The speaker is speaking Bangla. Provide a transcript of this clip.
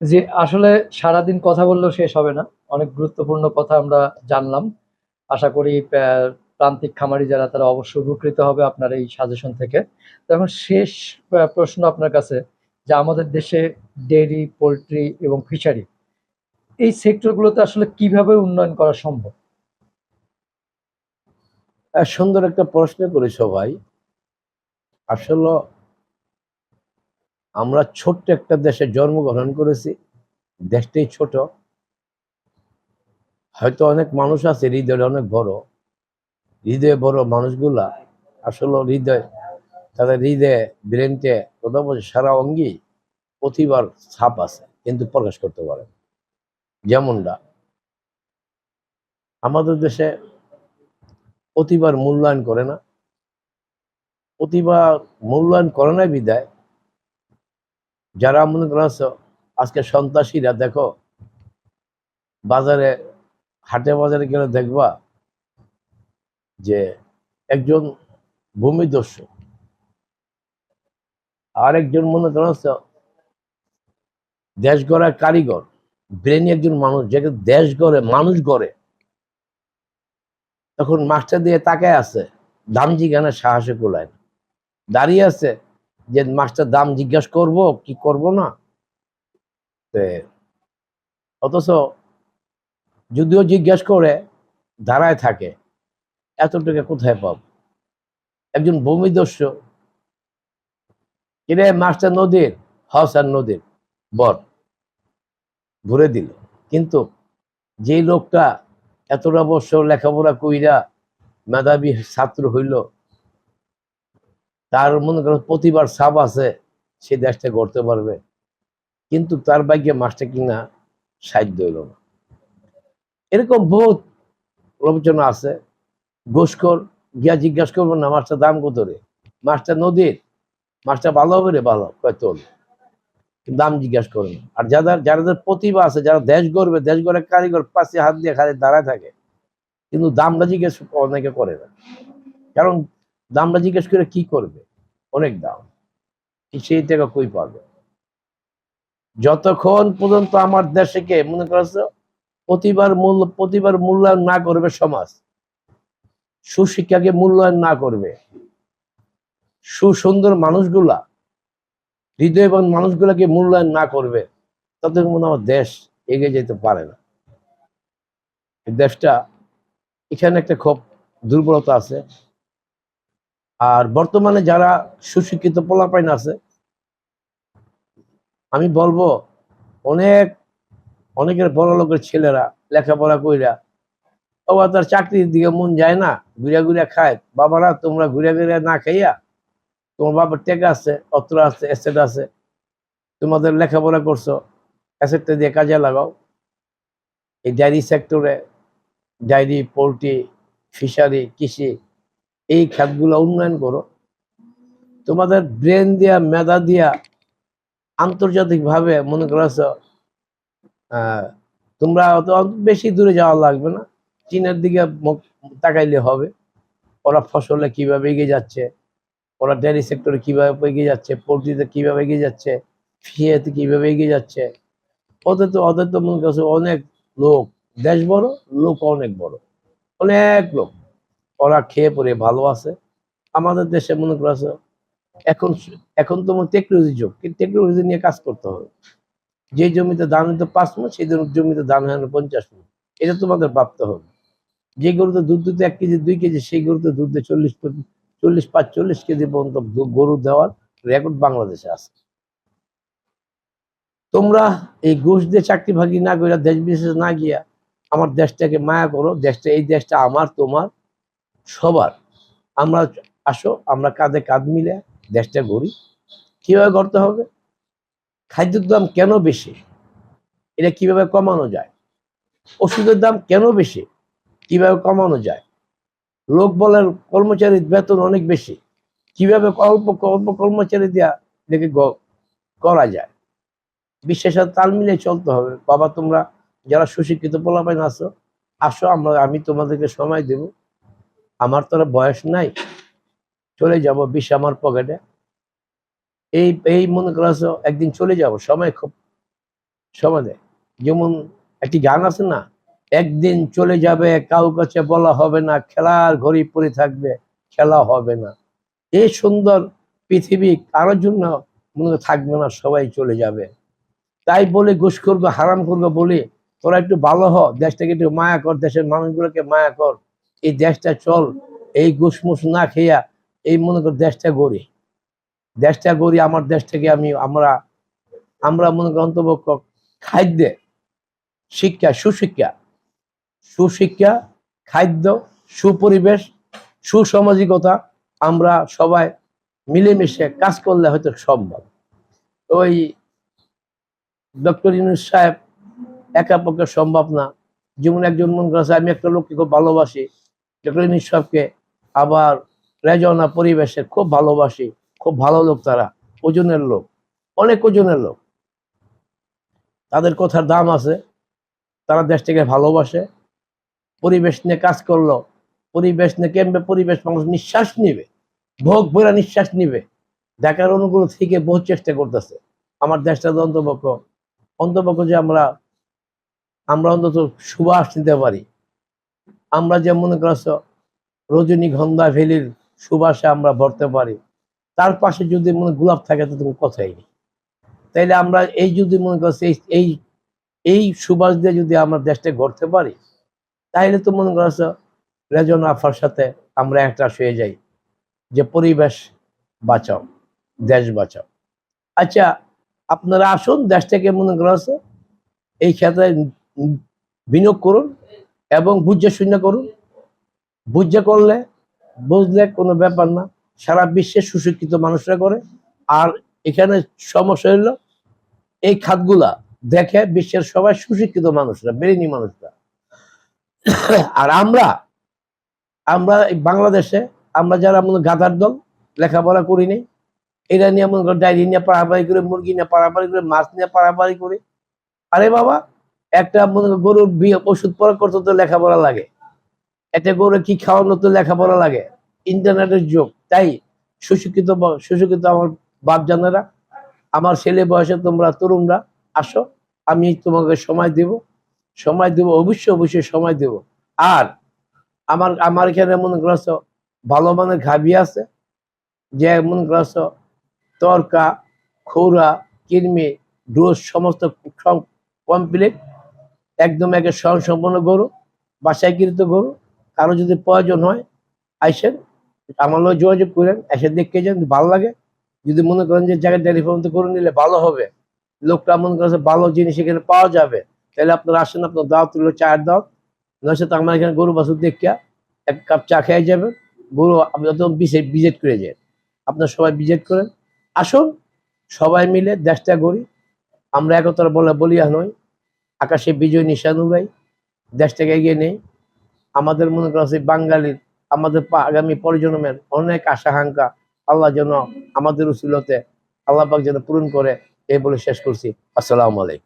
জি, আসলে সারাদিন কথা বললেও শেষ হবে না। অনেক গুরুত্বপূর্ণ কথা আমরা জানলাম। আশা করি প্রান্তিক খামারি যারা তারা অবশ্যই উপকৃত হবে আপনার এই সাজেশন থেকে। তো এখন শেষ প্রশ্ন আপনার কাছে যে আমাদের দেশে ডেইরি, পোলট্রি এবং ফিশারি এই সেক্টর গুলোতে আসলে কীভাবে উন্নয়ন করা সম্ভব? সুন্দর একটা প্রশ্ন করেছ সবাই আসলে আমরা ছোট্ট একটা দেশে জন্মগ্রহণ করেছি। দেশটাই ছোট। হয়তো অনেক মানুষ আছে হৃদয়টা অনেক বড়। হৃদয়ে বড় মানুষগুলা আসলে হৃদয়, তাদের হৃদয়ে ব্রেনটে কথা বলছে সারা অঙ্গেই প্রতিবার ছাপ আছে, কিন্তু প্রকাশ করতে পারে। যেমনটা আমাদের দেশে প্রতিবার মূল্যায়ন করে না। প্রতিভা মূল্যায়ন করে না বিদায় যারা মনে করেছ আজকে সন্ত্রাসীরা, দেখো, বাজারে, হাটে বাজারে গেলে দেখবা যে একজন ভূমিদস্যু, আরেকজন মনে করেছ দেশ গড়ার কারিগর, ব্রেনি একজন মানুষ যাকে দেশ গড়ে, মানুষ গড়ে, তখন মাস্টার দিয়ে তাকায় আছে দাম জিজ্ঞানা সাহসে কোলায় দাঁড়িয়ে আছে যে মাছটার দাম জিজ্ঞাসা করব, কি করব না? অথচ যদিও জিজ্ঞাসা করে, দাঁড়ায় থাকে, এতটুকু কোথায় পাব? একজন ভূমিদস্যু, কিরে মাছটা নদীর? হসার নদীর বর ঘুরে দিল। কিন্তু যে লোকটা এতটা বছর লেখাপড়া কইরা মেধাবী ছাত্র হইল তার মনে করো প্রতিবার সাপ আছে, সে দেশটা গড়তে পারবে। কিন্তু তার ভাগ্যে মাস্টার কিনা সাহায্য হইল না। এরকম বহুত প্রবচনা আছে, ঘুষখোর, গিয়া জিজ্ঞাসা করব, না মাছটার দাম কত রে? মাছটা নদীর। মাছটা ভালো হবে রে, ভালো। কয়, তোর? দাম জিজ্ঞাসা করে না আর যাদের যাদের প্রতিভা আছে, যারা দেশ গড়বে, দেশ গড়ে কারিগর পাশে হাত দিয়ে খালি দাঁড়ায় থাকে, কিন্তু দামটা জিজ্ঞেস অনেকে করে না। কারণ দামটা জিজ্ঞেস করে কি করবে? অনেক দাম। সেই টাকা কই পাবে? যতক্ষণ পর্যন্ত আমার দেশকে মনে করছ? প্রতিবার মূল্য, প্রতিবার মূল্যায়ন না করবে সমাজ। সুশিক্ষাকে মূল্যায়ন না করবে। সুসুন্দর মানুষগুলা, হৃদয়বান মানুষগুলাকে মূল্যায়ন না করবে তাদের মনে আমার দেশ এগিয়ে যেতে পারে না। দেশটা, এখানে একটা খুব দুর্বলতা আছে। আর বর্তমানে যারা সুশিক্ষিত পোলাপাইন আছে, আমি বলব, অনেক, অনেকের বড় লোকের ছেলেরা লেখাপড়া কইরা বাবা তার চাকরির দিকে মন যায় না ঘুরিয়া ঘুরিয়া খায়। বাবারা, তোমরা ঘুরিয়া ঘুরিয়া না খাইয়া, তোমার বাবার টেকা আছে, অত্র আছে অ্যাসেট আছে, তোমাদের লেখাপড়া করছ অ্যাসেটটা দিয়ে কাজে লাগাও। এই ডায়েরি সেক্টরে ডায়েরি পোলট্রি ফিশারি কৃষি এই খাতগুলো উন্নয়ন করো। তোমাদের ব্রেন দিয়া, মেধা দিয়া আন্তর্জাতিকভাবে মনে করেছ তোমরা অত বেশি দূরে যাওয়া লাগবে না। চীনের দিকে তাকাইলে হবে। ওরা ফসলে কীভাবে এগিয়ে যাচ্ছে, ওরা ডেয়ারি সেক্টরে কীভাবে এগিয়ে যাচ্ছে, পোলট্রিতে কীভাবে এগিয়ে যাচ্ছে, ফিয়েতে কীভাবে এগিয়ে যাচ্ছে। ওদের তো ওদের তো মনে করছে অনেক লোক, দেশ বড়, লোক অনেক বড়, অনেক লোক। ওরা খেয়ে পরে ভালো আছে। আমাদের দেশে মনে করেছে এখন এখন তো টেকনোলজি যুগ, কিন্তু টেকনোলজি নিয়ে কাজ করতে হবে। যে জমিতে ধান হইতে পাঁচ মাস সেই জমিতে ধান হয় পঞ্চাশ মাস এটা তোমাদের ভাবতে হবে। যে গরুতে দুধ দিতে এক কেজি, দুই কেজি, সেই গরুতে দুধ দিয়ে চল্লিশ চল্লিশ পাঁচ, চল্লিশ কেজি পর্যন্ত গরু দেওয়ার রেকর্ড বাংলাদেশে আছে। তোমরা এই ঘুষ দিয়ে চাকরি ভাগি না করে দেশ বিশেষ না গিয়া আমার দেশটাকে মায়া করো, দেশটা এই দেশটা আমার, তোমার। সবার। আমরা আসো, আমরা কাঁধে কাঁধ মিলে দেশটা গড়ি। কীভাবে করতে হবে? খাদ্যের দাম কেন বেশি? এটা কীভাবে কমানো যায়? ওষুধের দাম কেন বেশি? কীভাবে কমানো যায়? লোক বলার কর্মচারীর বেতন অনেক বেশি। কীভাবে অল্প অল্প কর্মচারী দেওয়া দেখে করা যায়? বিশ্বের সাথে তাল মিলিয়ে চলতে হবে। বাবা, তোমরা যারা সুশিক্ষিত পোলাপাইন আছো, আসো, আমরা, আমি তোমাদেরকে সময় দেব। আমার তো বয়স নাই, চলে যাব বিশ আমার পকেটে এই এই মনে করছ একদিন চলে যাব, সময় খুব সমাজে যেমন একটি গান আছে না, একদিন চলে যাবে কাউ কাছে বলা হবে না, খেলার ঘড়ি পড়ে থাকবে, খেলা হবে না। এই সুন্দর পৃথিবী কারোর জন্য মনে থাকবে না, সবাই চলে যাবে। তাই বলে ঘুষ করব, হারাম করব বলে, তোরা একটু ভালো হ, দেশটাকে একটু মায়া কর, দেশের মানুষগুলোকে মায়া কর। এই দেশটা চল, এই ঘুষমুষ না খেয়া, এই মনে কর দেশটা গড়ি। দেশটা গড়ি, আমার দেশ থেকে আমি, আমরা আমরা মনে কর অন্তপক্ষ খাদ্যে শিক্ষা, সুশিক্ষা। সুশিক্ষা, খাদ্য, সুপরিবেশ, সুসামাজিকতা, আমরা সবাই মিলেমিশে কাজ করলে হয়তো সম্ভব। ওই ডক্টর ইউনুস সাহেব একা পক্ষে সম্ভব না। যেমন একজন মন করেছে, আমি একটা লোককে খুব ভালোবাসি। ডক্টর ইউনুস আবার রেজনা পরিবেশে খুব ভালোবাসি, খুব ভালো লোক তারা, ওজনের লোক, অনেক ওজনের লোক। তাদের কথার দাম আছে, তারা দেশটাকে ভালোবাসে, পরিবেশ নিয়ে কাজ করল, পরিবেশ নিয়ে কেমবে পরিবেশ মানুষ নিঃশ্বাস নিবে, ভোগ ভরা নিঃশ্বাস নিবে, দেখার অনুকূল থেকে বহু চেষ্টা করতেছে। আমার দেশটা অন্তপক্ষ অন্তপক্ষ যে আমরা আমরা অন্তত সুবাস নিতে পারি। আমরা যে মনে করছ রজনীগন্ধা ভ্যালির সুবাসে আমরা ভরতে পারি। তার পাশে যদি মনে গোলাপ থাকে, তো তুমি কথাই নেই তাইলে আমরা এই যদি মনে করছি এই- এই সুবাস দিয়ে যদি আমরা দেশটা গড়তে পারি, তাইলে তো মনে করছ রেজন আফার সাথে আমরা একটা শুয়ে যাই। যে পরিবেশ বাঁচাও, দেশ বাঁচাও। আচ্ছা আপনারা আসুন, দেশটাকে মনে করছে এই ক্ষেত্রে বিনিয়োগ করুন। এবং বুঝে শূন্য করুন। বুঝে করলে, বুঝলে কোনো ব্যাপার না। সারা বিশ্বে সুশিক্ষিত মানুষরা করে। আর এখানে সমস্যা হলো, এই খাতগুলা দেখে বিশ্বের সবাই সুশিক্ষিত মানুষরা, বেরিনি মানুষরা। আর আমরা আমরা বাংলাদেশে, আমরা যারা মনে গাধার দল, লেখাপড়া করি নাই, এটা নিয়ে মনে করি ডায়েরি নিয়ে পাড়াপাড়ি করে, মুরগি নিয়ে পাড়াপাড়ি করে, মাছ নিয়ে পাড়াপাড়ি করে। আরে বাবা একটা গরুর ওষুধ পরা করতে তো লেখাপড়া লাগে। একটা গরু কি খাওয়ানো তো লেখাপড়া লাগে। ইন্টারনেটের যুগ। তাই সুশিক্ষিত সুশিক্ষিত আমার বাপ জানেরা আমার ছেলে বয়সে তোমরা তরুণরা, আসো, আমি তোমাকে সময় দেব। সময় দেব, অবশ্যই অবশ্যই সময় দেব। আর আমার আমার এখানে মনে করছ ভালো মানের ঘাবি আছে, যে মনে করছ তরকা, খৌরা কিরমি ডোজ সমস্ত কমপ্লিট। একদম একে স্বয়ং সম্পন্ন গরু বাসায় গরু, কারও যদি প্রয়োজন হয় আইসেন আমার লোক যোগাযোগ করেন, এসে দেখে যান ভালো লাগে, যদি মনে করেন যে জায়গায় টেলিফোন তো করে নিলে ভালো হবে। লোকটা মনে করছে ভালো জিনিস এখানে পাওয়া যাবে। তাহলে আপনারা আসেন, আপনার দাওয়াত তুললো চায়ের দাওয়াত, নয়তো তো আমার এখানে গরু বাছুর দেখিয়া এক কাপ চা খেয়ে যাবেন। গরু একদম ভিজিট করে যায় আপনার সবাই ভিজিট করেন। আসুন, সবাই মিলে দেশটা গড়ি। আমরা একতার বলে বলিয়া নই আকাশে বিজয় নিশান উড়াই দেশটাকে এগিয়ে নেই। আমাদের মনে করা হচ্ছে বাঙালির, আমাদের আগামী পরিজন্মের অনেক আশা হাঙ্কা আল্লাহ যেন আমাদের উসিলতে, আল্লাহ পাক যেন পূরণ করে, এই বলে শেষ করছি। আসসালামু আলাইকুম।